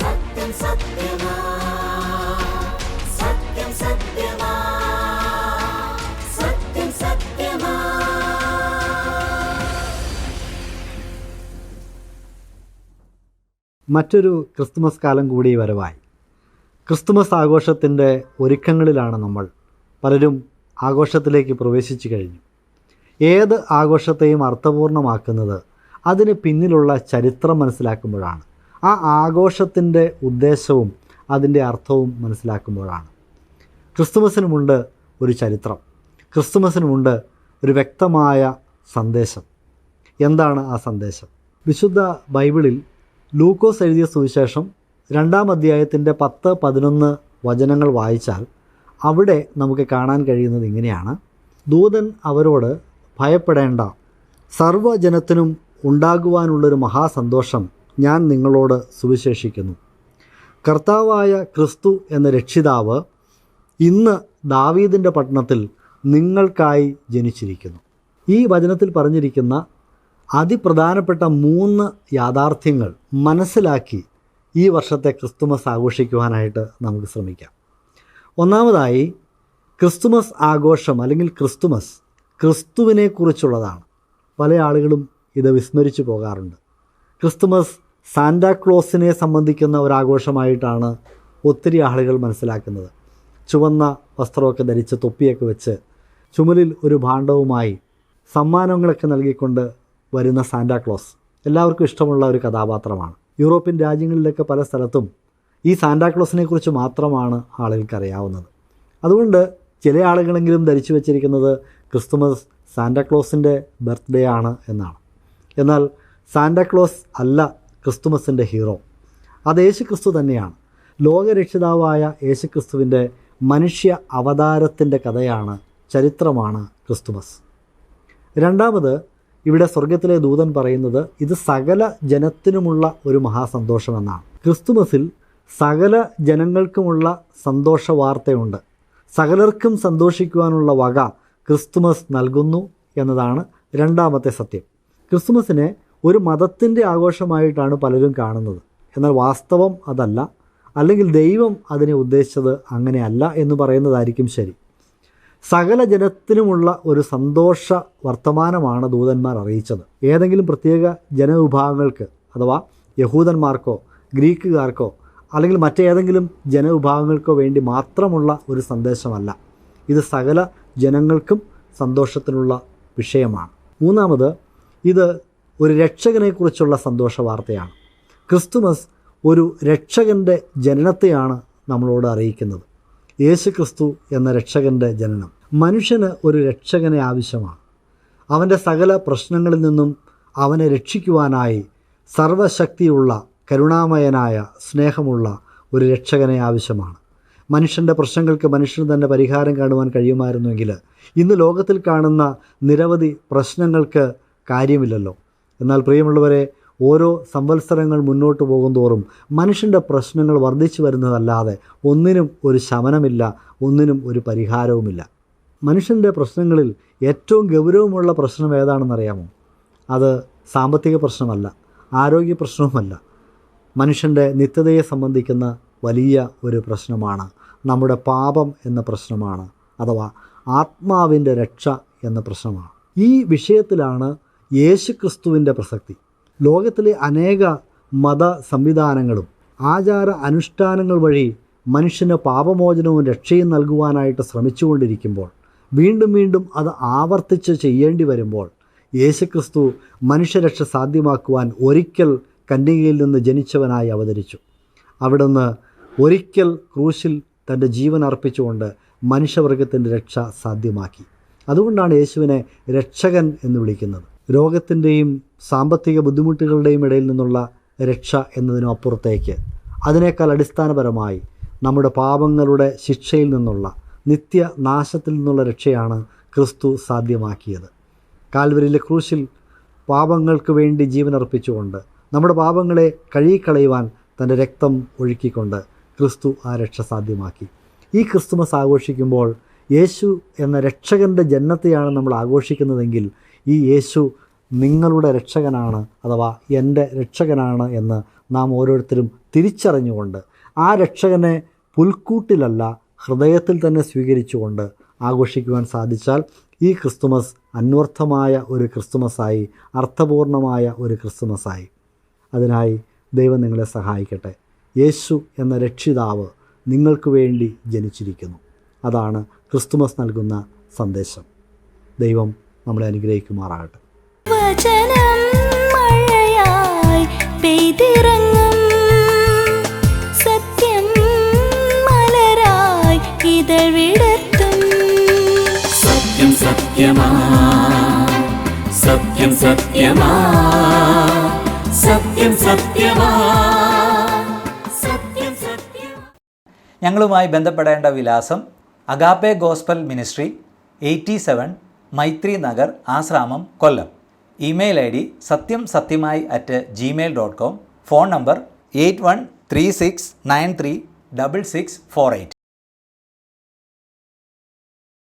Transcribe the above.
സത്യം സത്യം സത്യം സത്യമാ. മറ്റൊരു ക്രിസ്തുമസ് കാലം കൂടി വരവായി. ക്രിസ്തുമസ് ആഘോഷത്തിന്റെ ഒരുക്കങ്ങളിലാണ് നമ്മൾ പലരും ആഘോഷത്തിലേക്ക് പ്രവേശിച്ചു കഴിഞ്ഞു. ഏത് ആഘോഷത്തെയും അർത്ഥപൂർണമാക്കുന്നത് അതിന് പിന്നിലുള്ള ചരിത്രം മനസ്സിലാക്കുമ്പോഴാണ്. ആ ആഘോഷത്തിന്റെ ഉദ്ദേശവും അതിന്റെ അർത്ഥവും മനസ്സിലാക്കുമ്പോഴാണ്. ക്രിസ്തുമസിനുമുണ്ട് ഒരു ചരിത്രം. ക്രിസ്തുമസിനുമുണ്ട് ഒരു വ്യക്തമായ സന്ദേശം. എന്താണ് ആ സന്ദേശം? വിശുദ്ധ ബൈബിളിൽ ലൂക്കോസ് എഴുതിയ സുവിശേഷം രണ്ടാം അധ്യായത്തിന്റെ പത്ത് പതിനൊന്ന് വചനങ്ങൾ വായിച്ചാൽ അവിടെ നമുക്ക് കാണാൻ കഴിയുന്നത് ഇങ്ങനെയാണ്. ദൂതൻ അവരോട് ഭയപ്പെടേണ്ട. സർവജനത്തിനും ഉണ്ടാകുവാനുള്ളൊരു മഹാസന്തോഷം ഞാൻ നിങ്ങളോട് സുവിശേഷിക്കുന്നു. കർത്താവായ ക്രിസ്തു എന്ന രക്ഷിതാവ് ഇന്ന് ദാവീദിന്റെ പട്ടണത്തിൽ നിങ്ങൾക്കായി ജനിച്ചിരിക്കുന്നു. ഈ വചനത്തിൽ പറഞ്ഞിരിക്കുന്ന അതിപ്രധാനപ്പെട്ട മൂന്ന് യാഥാർത്ഥ്യങ്ങൾ മനസ്സിലാക്കി ഈ വർഷത്തെ ക്രിസ്തുമസ് ആഘോഷിക്കുവാനായിട്ട് നമുക്ക് ശ്രമിക്കാം. ഒന്നാമതായി ക്രിസ്തുമസ് ആഘോഷം അല്ലെങ്കിൽ ക്രിസ്തുമസ് ക്രിസ്തുവിനെക്കുറിച്ചുള്ളതാണ്. പല ആളുകളും ഇത് വിസ്മരിച്ചു പോകാറുണ്ട്. ക്രിസ്തുമസ് സാന്റാക്ലോസിനെ സംബന്ധിക്കുന്ന ഒരാഘോഷമായിട്ടാണ് ഒത്തിരി ആളുകൾ മനസ്സിലാക്കുന്നത്. ചുവന്ന വസ്ത്രമൊക്കെ ധരിച്ച് തൊപ്പിയൊക്കെ വെച്ച് ചുമലിൽ ഒരു ഭാണ്ഡവുമായി സമ്മാനങ്ങളൊക്കെ നൽകിക്കൊണ്ട് വരുന്ന സാന്റാക്ലോസ് എല്ലാവർക്കും ഇഷ്ടമുള്ള ഒരു കഥാപാത്രമാണ്. യൂറോപ്യൻ രാജ്യങ്ങളിലൊക്കെ പല സ്ഥലത്തും ഈ സാന്റാക്ലോസിനെ കുറിച്ച് മാത്രമാണ് ആളുകൾക്ക് അറിയാവുന്നത് അതുകൊണ്ട് ചില ആളുകളെങ്കിലും ധരിച്ചു വച്ചിരിക്കുന്നത് ക്രിസ്തുമസ് സാന്റാക്ലോസിന്റെ ബർത്ത്ഡേ ആണ് എന്നാണ്. എന്നാൽ സാന്റാക്ലോസ് അല്ല ക്രിസ്തുമസിന്റെ ഹീറോ. അത് യേശു ക്രിസ്തു തന്നെയാണ്. ലോകരക്ഷിതാവായ യേശു ക്രിസ്തുവിന്റെ മനുഷ്യ അവതാരത്തിന്റെ കഥയാണ് ചരിത്രമാണ് ക്രിസ്തുമസ്. രണ്ടാമത് ഇവിടെ സ്വർഗത്തിലെ ദൂതൻ പറയുന്നത് ഇത് സകല ജനത്തിനുമുള്ള ഒരു മഹാസന്തോഷമെന്നാണ്. ക്രിസ്തുമസിൽ സകല ജനങ്ങൾക്കുമുള്ള സന്തോഷ വാർത്തയുണ്ട് സകലർക്കും സന്തോഷിക്കുവാനുള്ള വക ക്രിസ്തുമസ് നൽകുന്നു എന്നതാണ് രണ്ടാമത്തെ സത്യം. ക്രിസ്തുമസിനെ ഒരു മതത്തിന്റെ ആഘോഷമായിട്ടാണ് പലരും കാണുന്നത്. എന്നാൽ വാസ്തവം അതല്ല. അല്ലെങ്കിൽ ദൈവം അതിനെ ഉദ്ദേശിച്ചത് അങ്ങനെയല്ല എന്ന് പറയുന്നതായിരിക്കും ശരി. സകല ജനത്തിനുമുള്ള ഒരു സന്തോഷ വർത്തമാനമാണ് ദൂതന്മാർ അറിയിച്ചത്. ഏതെങ്കിലും പ്രത്യേക ജനവിഭാഗങ്ങൾക്ക് അഥവാ യഹൂദന്മാർക്കോ ഗ്രീക്കുകാർക്കോ അല്ലെങ്കിൽ മറ്റേതെങ്കിലും ജനവിഭാഗങ്ങൾക്കോ വേണ്ടി മാത്രമുള്ള ഒരു സന്ദേശമല്ല. ഇത് സകല ജനങ്ങൾക്കും സന്തോഷത്തിനുള്ള വിഷയമാണ്. മൂന്നാമത് ഇത് ഒരു രക്ഷകനെക്കുറിച്ചുള്ള സന്തോഷ വാർത്തയാണ്. ക്രിസ്തുമസ് ഒരു രക്ഷകന്റെ ജനനത്തെയാണ് നമ്മളോട് അറിയിക്കുന്നത്. യേശു ക്രിസ്തു എന്ന രക്ഷകന്റെ ജനനം മനുഷ്യന് ഒരു രക്ഷകനെ ആവശ്യമാണ്. അവന്റെ സകല പ്രശ്നങ്ങളിൽ നിന്നും അവനെ രക്ഷിക്കുവാനായി സർവശക്തിയുള്ള കരുണാമയനായ സ്നേഹമുള്ള ഒരു രക്ഷകനെ ആവശ്യമാണ്. മനുഷ്യന്റെ പ്രശ്നങ്ങൾക്ക് മനുഷ്യന് തന്നെ പരിഹാരം കാണുവാൻ കഴിയുമായിരുന്നുവെങ്കിൽ ഇന്ന് ലോകത്തിൽ കാണുന്ന നിരവധി പ്രശ്നങ്ങൾക്ക് കാര്യമില്ലല്ലോ. എന്നാൽ പ്രിയമുള്ളവരെ ഓരോ സംവത്സരങ്ങൾ മുന്നോട്ട് പോകുന്തോറും മനുഷ്യന്റെ പ്രശ്നങ്ങൾ വർദ്ധിച്ചു വരുന്നതല്ലാതെ ഒന്നിനും ഒരു ശമനമില്ല ഒന്നിനും ഒരു പരിഹാരവുമില്ല. മനുഷ്യന്റെ പ്രശ്നങ്ങളിൽ ഏറ്റവും ഗൗരവമുള്ള പ്രശ്നം ഏതാണെന്നറിയാമോ? അത് സാമ്പത്തിക പ്രശ്നമല്ല ആരോഗ്യ പ്രശ്നവുമല്ല. മനുഷ്യന്റെ നിത്യതയെ സംബന്ധിക്കുന്ന വലിയ ഒരു പ്രശ്നമാണ് നമ്മുടെ പാപം എന്ന പ്രശ്നമാണ് അഥവാ ആത്മാവിന്റെ രക്ഷ എന്ന പ്രശ്നമാണ്. ഈ വിഷയത്തിലാണ് യേശുക്രിസ്തുവിന്റെ പ്രസക്തി. ലോകത്തിലെ അനേക മത സംവിധാനങ്ങളും ആചാര അനുഷ്ഠാനങ്ങൾ വഴി മനുഷ്യന് പാപമോചനവും രക്ഷയും നൽകുവാനായിട്ട് ശ്രമിച്ചുകൊണ്ടിരിക്കുമ്പോൾ വീണ്ടും വീണ്ടും അത് ആവർത്തിച്ച് ചെയ്യേണ്ടി വരുമ്പോൾ യേശുക്രിസ്തു മനുഷ്യരക്ഷ സാധ്യമാക്കുവാൻ ഒരിക്കൽ കന്യകയിൽ നിന്ന് ജനിച്ചവനായി അവതരിച്ചു. അവിടുന്ന് ഒരിക്കൽ ക്രൂശിൽ തന്റെ ജീവൻ അർപ്പിച്ചുകൊണ്ട് മനുഷ്യവർഗത്തിന്റെ രക്ഷ സാധ്യമാക്കി. അതുകൊണ്ടാണ് യേശുവിനെ രക്ഷകൻ എന്ന് വിളിക്കുന്നത്. രോഗത്തിന്റെയും സാമ്പത്തിക ബുദ്ധിമുട്ടുകളുടെയും ഇടയിൽ നിന്നുള്ള രക്ഷ എന്നതിനും അപ്പുറത്തേക്ക്. അതിനേക്കാൾ അടിസ്ഥാനപരമായി നമ്മുടെ പാപങ്ങളുടെ ശിക്ഷയിൽ നിന്നുള്ള നിത്യ നാശത്തിൽ നിന്നുള്ള രക്ഷയാണ് ക്രിസ്തു സാധ്യമാക്കിയത്. കാൽവരിയിലെ ക്രൂശിൽ പാപങ്ങൾക്ക് വേണ്ടി ജീവനർപ്പിച്ചുകൊണ്ട് നമ്മുടെ പാപങ്ങളെ കഴുകിക്കളയുവാൻ തന്റെ രക്തം ഒഴുക്കിക്കൊണ്ട് ക്രിസ്തു ആ രക്ഷ സാധ്യമാക്കി. ഈ ക്രിസ്തുമസ് ആഘോഷിക്കുമ്പോൾ യേശു എന്ന രക്ഷകന്റെ ജന്മത്തെയാണ് നമ്മൾ ആഘോഷിക്കുന്നതെങ്കിൽ ഈ യേശു നിങ്ങളുടെ രക്ഷകനാണ് അഥവാ എന്റെ രക്ഷകനാണ് എന്ന് നാം ഓരോരുത്തരും തിരിച്ചറിഞ്ഞുകൊണ്ട് ആ രക്ഷകനെ പുൽക്കൂട്ടിലല്ല ഹൃദയത്തിൽ തന്നെ സ്വീകരിച്ചുകൊണ്ട് ആഘോഷിക്കുവാൻ സാധിച്ചാൽ ഈ ക്രിസ്തുമസ് അന്വർത്ഥമായ ഒരു ക്രിസ്തുമസായി അർത്ഥപൂർണമായ ഒരു ക്രിസ്തുമസായി അതിനായി ദൈവം നിങ്ങളെ സഹായിക്കട്ടെ. യേശു എന്ന രക്ഷിതാവ് നിങ്ങൾക്ക് വേണ്ടി ജനിച്ചിരിക്കുന്നു. അതാണ് ക്രിസ്തുമസ് നൽകുന്ന സന്ദേശം. ദൈവം നമ്മളെ അനുഗ്രഹിക്കുമാറാകട്ടെ. വചനം മഴയായി പെയ്തിറങ്ങും. സത്യം മലരായി സത്യം സത്യമാ. സത്യം സത്യമാ. സത്യം സത്യമാ. സത്യം സത്യം ഞങ്ങളുമായി ബന്ധപ്പെടേണ്ട വിലാസം Agape gospel ministry eighty seven Maithri Nagar Asramam Kollam. Email ID D സത്യം സത്യമായി at Gmail dot com. Phone number eight one three six nine three double six four eight.